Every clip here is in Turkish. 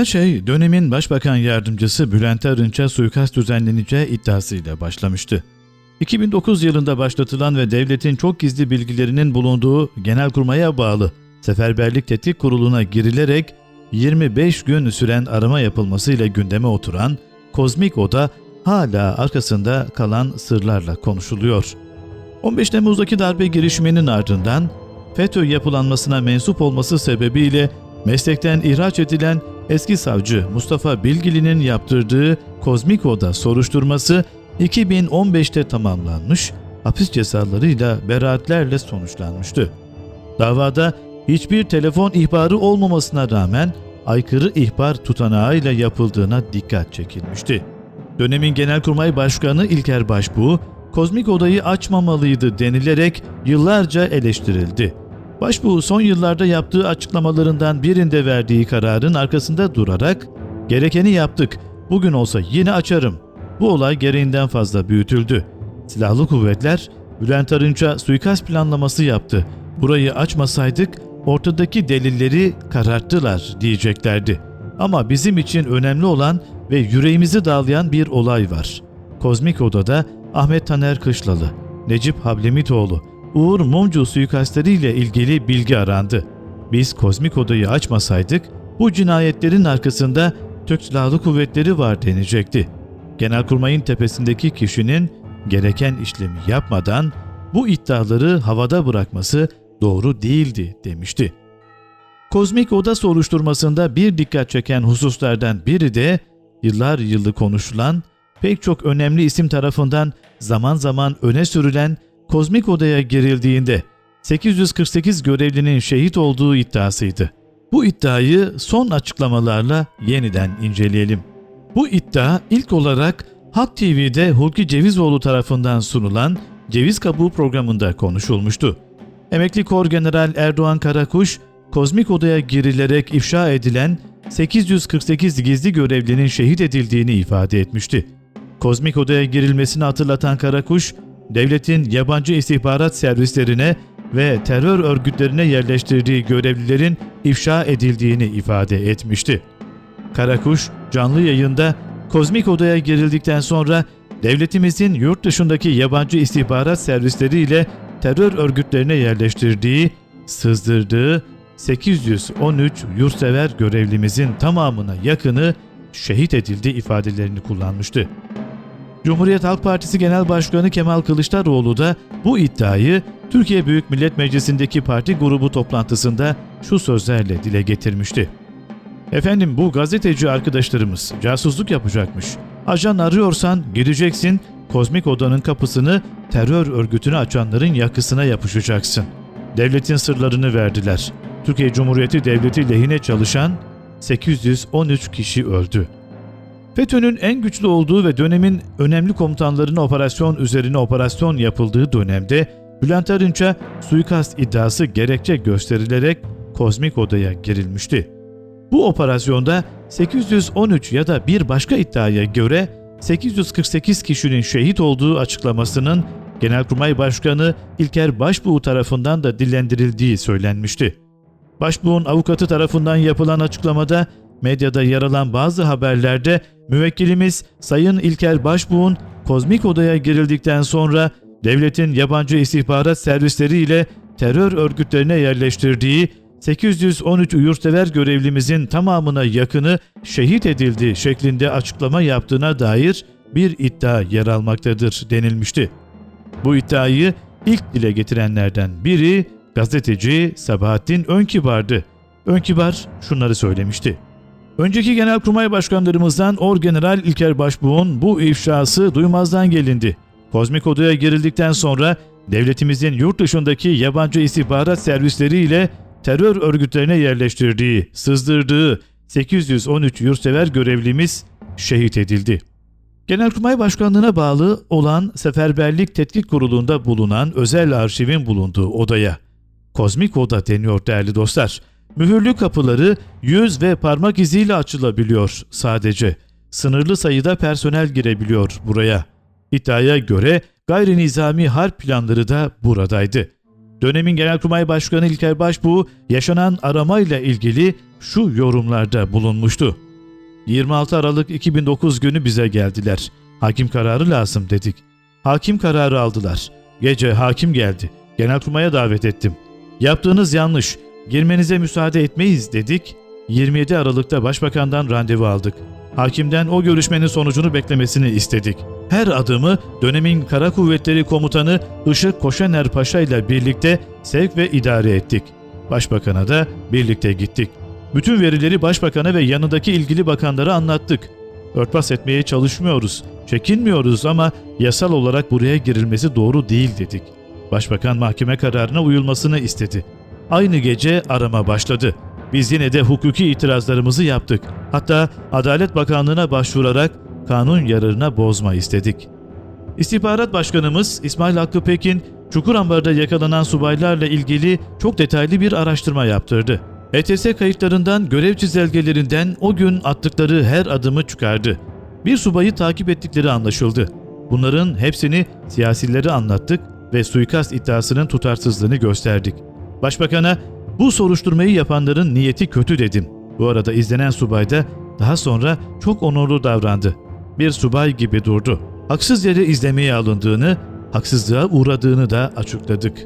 Her şey dönemin Başbakan Yardımcısı Bülent Arınç'a suikast düzenleneceği iddiasıyla başlamıştı. 2009 yılında başlatılan ve devletin çok gizli bilgilerinin bulunduğu Genelkurmay'a bağlı Seferberlik Tetkik Kurulu'na girilerek 25 gün süren arama yapılmasıyla gündeme oturan Kozmik Oda hala arkasında kalan sırlarla konuşuluyor. 15 Temmuz'daki darbe girişiminin ardından FETÖ yapılanmasına mensup olması sebebiyle meslekten ihraç edilen eski savcı Mustafa Bilgili'nin yaptırdığı Kozmik Oda soruşturması 2015'te tamamlanmış, hapis cezalarıyla beraatlerle sonuçlanmıştı. Davada hiçbir telefon ihbarı olmamasına rağmen aykırı ihbar tutanağıyla yapıldığına dikkat çekilmişti. Dönemin Genelkurmay Başkanı İlker Başbuğ, Kozmik Oda'yı açmamalıydı denilerek yıllarca eleştirildi. Başbuğ son yıllarda yaptığı açıklamalarından birinde verdiği kararın arkasında durarak gerekeni yaptık, bugün olsa yine açarım. Bu olay gereğinden fazla büyütüldü. Silahlı kuvvetler Bülent Arınç'a suikast planlaması yaptı. Burayı açmasaydık ortadaki delilleri kararttılar diyeceklerdi. Ama bizim için önemli olan ve yüreğimizi dağlayan bir olay var. Kozmik Oda'da Ahmet Taner Kışlalı, Necip Hablemitoğlu, Uğur Mumcu suikastleriyle ilgili bilgi arandı. Biz Kozmik Oda'yı açmasaydık bu cinayetlerin arkasında Türk Silahlı Kuvvetleri var denecekti. Genelkurmay'ın tepesindeki kişinin gereken işlemi yapmadan bu iddiaları havada bırakması doğru değildi demişti. Kozmik Oda soruşturmasında bir dikkat çeken hususlardan biri de yıllar yılı konuşulan, pek çok önemli isim tarafından zaman zaman öne sürülen Kozmik Oda'ya girildiğinde 848 görevlinin şehit olduğu iddiasıydı. Bu iddiayı son açıklamalarla yeniden inceleyelim. Bu iddia ilk olarak Halk TV'de Hulki Cevizoğlu tarafından sunulan Ceviz Kabuğu programında konuşulmuştu. Emekli Kor General Erdoğan Karakuş, kozmik odaya girilerek ifşa edilen 848 gizli görevlinin şehit edildiğini ifade etmişti. Kozmik odaya girilmesini hatırlatan Karakuş, devletin yabancı istihbarat servislerine ve terör örgütlerine yerleştirdiği görevlilerin ifşa edildiğini ifade etmişti. Karakuş canlı yayında kozmik odaya girildikten sonra devletimizin yurt dışındaki yabancı istihbarat servisleriyle terör örgütlerine yerleştirdiği, sızdırdığı 813 yurtsever görevlimizin tamamına yakını şehit edildi ifadelerini kullanmıştı. Cumhuriyet Halk Partisi Genel Başkanı Kemal Kılıçdaroğlu da bu iddiayı Türkiye Büyük Millet Meclisi'ndeki parti grubu toplantısında şu sözlerle dile getirmişti. Efendim bu gazeteci arkadaşlarımız casusluk yapacakmış. Ajan arıyorsan gideceksin, kozmik odanın kapısını terör örgütünü açanların yakısına yapışacaksın. Devletin sırlarını verdiler. Türkiye Cumhuriyeti Devleti lehine çalışan 813 kişi öldü. FETÖ'nün en güçlü olduğu ve dönemin önemli komutanlarına operasyon üzerine operasyon yapıldığı dönemde Bülent Arınç'a suikast iddiası gerekçe gösterilerek kozmik odaya girilmişti. Bu operasyonda 813 ya da bir başka iddiaya göre 848 kişinin şehit olduğu açıklamasının Genelkurmay Başkanı İlker Başbuğ tarafından da dillendirildiği söylenmişti. Başbuğ'un avukatı tarafından yapılan açıklamada medyada yer alan bazı haberlerde müvekkilimiz Sayın İlker Başbuğ'un kozmik odaya girildikten sonra devletin yabancı istihbarat servisleriyle terör örgütlerine yerleştirdiği 813 yurtsever görevlimizin tamamına yakını şehit edildi şeklinde açıklama yaptığına dair bir iddia yer almaktadır denilmişti. Bu iddiayı ilk dile getirenlerden biri gazeteci Sabahattin Önkibar'dı. Önkibar şunları söylemişti. Önceki genelkurmay başkanlarımızdan Orgeneral İlker Başbuğ'un bu ifşası duymazdan gelindi. Kozmik odaya girildikten sonra devletimizin yurt dışındaki yabancı istihbarat servisleriyle terör örgütlerine yerleştirdiği, sızdırdığı 813 yurtsever görevlimiz şehit edildi. Genelkurmay Başkanlığı'na bağlı olan Seferberlik Tetkik Kurulu'nda bulunan özel arşivin bulunduğu odaya Kozmik Oda deniyor değerli dostlar. Mühürlü kapıları yüz ve parmak iziyle açılabiliyor sadece. Sınırlı sayıda personel girebiliyor buraya. İddiaya göre gayri nizami harp planları da buradaydı. Dönemin Genelkurmay Başkanı İlker Başbuğ yaşanan aramayla ilgili şu yorumlarda bulunmuştu. 26 Aralık 2009 günü bize geldiler. Hakim kararı lazım dedik. Hakim kararı aldılar. Gece hakim geldi. Genelkurmay'a davet ettim. Yaptığınız yanlış. Girmenize müsaade etmeyiz dedik. 27 Aralık'ta başbakandan randevu aldık. Hakimden o görüşmenin sonucunu beklemesini istedik. Her adımı dönemin Kara Kuvvetleri Komutanı Işık Koşaner Paşa ile birlikte sevk ve idare ettik. Başbakana da birlikte gittik. Bütün verileri başbakana ve yanındaki ilgili bakanlara anlattık. Örtbas etmeye çalışmıyoruz, çekinmiyoruz ama yasal olarak buraya girilmesi doğru değil dedik. Başbakan mahkeme kararına uyulmasını istedi. Aynı gece arama başladı. Biz yine de hukuki itirazlarımızı yaptık. Hatta Adalet Bakanlığı'na başvurarak kanun yararına bozma istedik. İstihbarat Başkanımız İsmail Hakkı Pekin, Çukurambar'da yakalanan subaylarla ilgili çok detaylı bir araştırma yaptırdı. ETS kayıtlarından, görev çizelgelerinden o gün attıkları her adımı çıkardı. Bir subayı takip ettikleri anlaşıldı. Bunların hepsini siyasilere anlattık ve suikast iddiasının tutarsızlığını gösterdik. Başbakan'a bu soruşturmayı yapanların niyeti kötü dedim. Bu arada izlenen subay da daha sonra çok onurlu davrandı. Bir subay gibi durdu. Haksız yere izlemeye alındığını, haksızlığa uğradığını da açıkladık.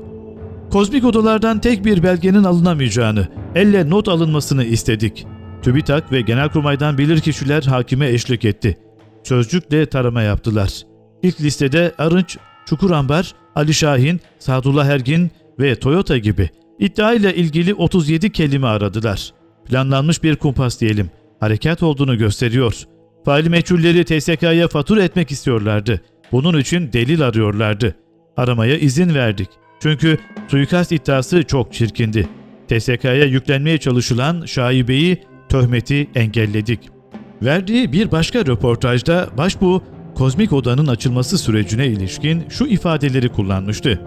Kozmik odalardan tek bir belgenin alınamayacağını, elle not alınmasını istedik. TÜBİTAK ve Genelkurmay'dan bilirkişiler hakime eşlik etti. Sözcükle tarama yaptılar. İlk listede Arınç, Çukurambar, Ali Şahin, Sadullah Ergin ve Toyota gibi iddia ile ilgili 37 kelime aradılar. Planlanmış bir kumpas diyelim. Harekat olduğunu gösteriyor. Faili meçhulleri TSK'ya fatura etmek istiyorlardı. Bunun için delil arıyorlardı. Aramaya izin verdik. Çünkü suikast iddiası çok çirkindi. TSK'ya yüklenmeye çalışılan şaibeyi, töhmeti engelledik. Verdiği bir başka röportajda başbuğ kozmik odanın açılması sürecine ilişkin şu ifadeleri kullanmıştı.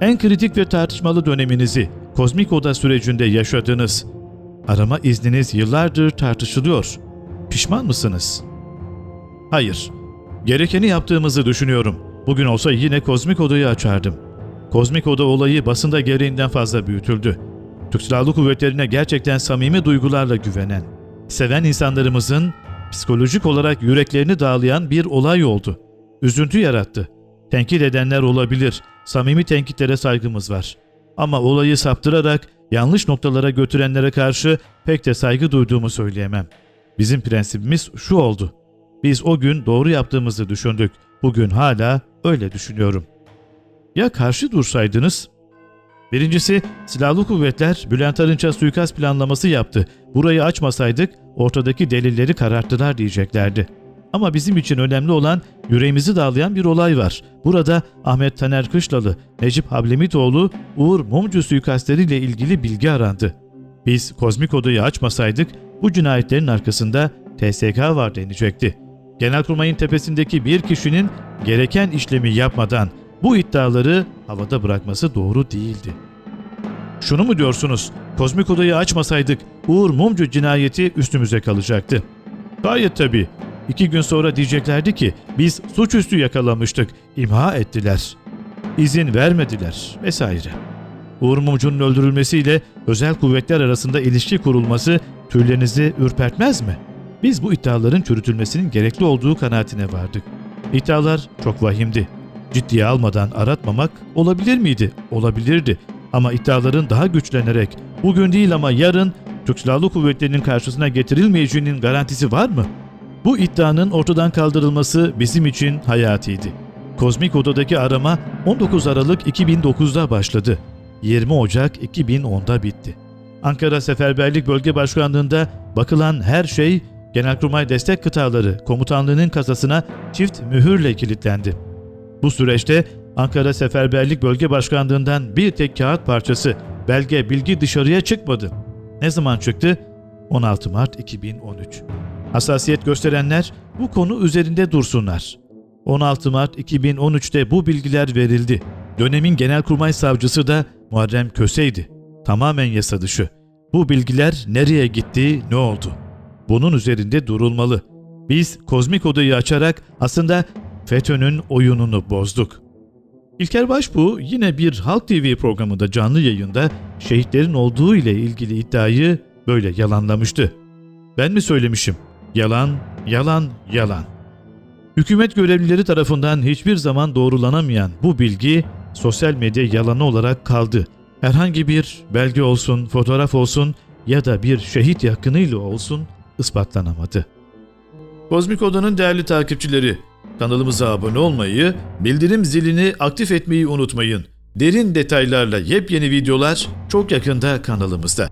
En kritik ve tartışmalı döneminizi kozmik oda sürecinde yaşadınız. Arama izniniz yıllardır tartışılıyor. Pişman mısınız? Hayır. Gerekeni yaptığımızı düşünüyorum. Bugün olsa yine kozmik odayı açardım. Kozmik oda olayı basında gereğinden fazla büyütüldü. Türk Silahlı Kuvvetleri'ne gerçekten samimi duygularla güvenen, seven insanlarımızın psikolojik olarak yüreklerini dağlayan bir olay oldu. Üzüntü yarattı. Tenkit edenler olabilir. Samimi tenkitlere saygımız var. Ama olayı saptırarak yanlış noktalara götürenlere karşı pek de saygı duyduğumu söyleyemem. Bizim prensibimiz şu oldu. Biz o gün doğru yaptığımızı düşündük. Bugün hala öyle düşünüyorum. Ya karşı dursaydınız? Birincisi, silahlı kuvvetler Bülent Arınç'a suikast planlaması yaptı. Burayı açmasaydık ortadaki delilleri kararttılar diyeceklerdi. Ama bizim için önemli olan yüreğimizi dağlayan bir olay var. Burada Ahmet Taner Kışlalı, Necip Hablemitoğlu, Uğur Mumcu suikastleriyle ilgili bilgi arandı. Biz kozmik odayı açmasaydık bu cinayetlerin arkasında TSK var denecekti. Genelkurmay'ın tepesindeki bir kişinin gereken işlemi yapmadan bu iddiaları havada bırakması doğru değildi. Şunu mu diyorsunuz? Kozmik odayı açmasaydık Uğur Mumcu cinayeti üstümüze kalacaktı. Gayet tabii. İki gün sonra diyeceklerdi ki biz suçüstü yakalamıştık, imha ettiler. İzin vermediler vesaire. Uğur Mumcu'nun öldürülmesiyle özel kuvvetler arasında ilişki kurulması tüylerinizi ürpertmez mi? Biz bu iddiaların çürütülmesinin gerekli olduğu kanaatine vardık. İddialar çok vahimdi. Ciddiye almadan aratmamak olabilir miydi? Olabilirdi. Ama iddiaların daha güçlenerek bugün değil ama yarın Türk Silahlı Kuvvetleri'nin karşısına getirilmeyeceğinin garantisi var mı? Bu iddianın ortadan kaldırılması bizim için hayatiydi. Kozmik Oda'daki arama 19 Aralık 2009'da başladı. 20 Ocak 2010'da bitti. Ankara Seferberlik Bölge Başkanlığı'nda bakılan her şey Genelkurmay Destek Kıtaları Komutanlığı'nın kasasına çift mühürle kilitlendi. Bu süreçte Ankara Seferberlik Bölge Başkanlığı'ndan bir tek kağıt parçası, belge, bilgi dışarıya çıkmadı. Ne zaman çıktı? 16 Mart 2013. Hassasiyet gösterenler bu konu üzerinde dursunlar. 16 Mart 2013'te bu bilgiler verildi. Dönemin Genelkurmay Savcısı da Muharrem Köse'ydi. Tamamen yasa dışı. Bu bilgiler nereye gitti, ne oldu? Bunun üzerinde durulmalı. Biz kozmik odayı açarak aslında FETÖ'nün oyununu bozduk. İlker Başbuğ yine bir Halk TV programında canlı yayında şehitlerin olduğu ile ilgili iddiayı böyle yalanlamıştı. Ben mi söylemişim? Yalan, yalan, yalan. Hükümet görevlileri tarafından hiçbir zaman doğrulanamayan bu bilgi sosyal medya yalanı olarak kaldı. Herhangi bir belge olsun, fotoğraf olsun ya da bir şehit yakınıyla olsun ispatlanamadı. Kozmik Oda'nın değerli takipçileri, kanalımıza abone olmayı, bildirim zilini aktif etmeyi unutmayın. Derin detaylarla yepyeni videolar çok yakında kanalımızda.